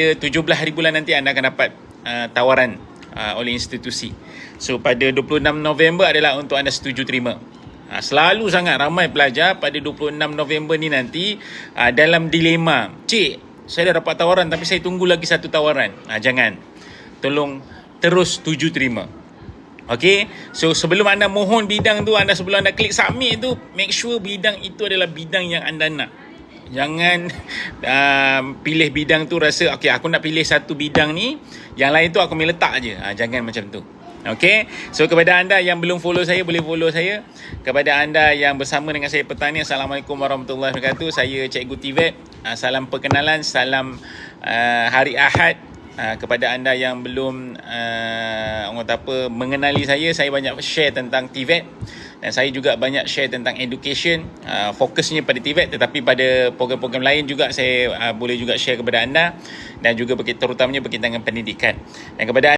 pada 17 hari bulan nanti anda akan dapat uh, tawaran uh, oleh institusi. So pada 26 November adalah untuk anda setuju terima. Ha, selalu sangat ramai pelajar pada 26 November ni nanti uh, dalam dilema. Cik, saya dah dapat tawaran tapi saya tunggu lagi satu tawaran. Ha, jangan. Tolong terus tuju terima. Okay, so sebelum anda mohon bidang tu, anda sebelum anda klik submit tu, make sure bidang itu adalah bidang yang anda nak. Jangan um, pilih bidang tu rasa, okay aku nak pilih satu bidang ni, yang lain tu aku boleh letak je. Ha, jangan macam tu. Okay, so kepada anda yang belum follow saya, boleh follow saya. Kepada anda yang bersama dengan saya petang ni, Assalamualaikum warahmatullahi wabarakatuh. Saya Cikgu Tivet. Uh, salam perkenalan, salam uh, hari Ahad. Uh, kepada anda yang belum uh, orang apa mengenali saya saya banyak share tentang TVET dan saya juga banyak share tentang education. Uh, fokusnya pada TVET tetapi pada program-program lain juga saya uh, boleh juga share kepada anda. Dan juga berkait- terutamanya berkaitan dengan pendidikan. Dan kepada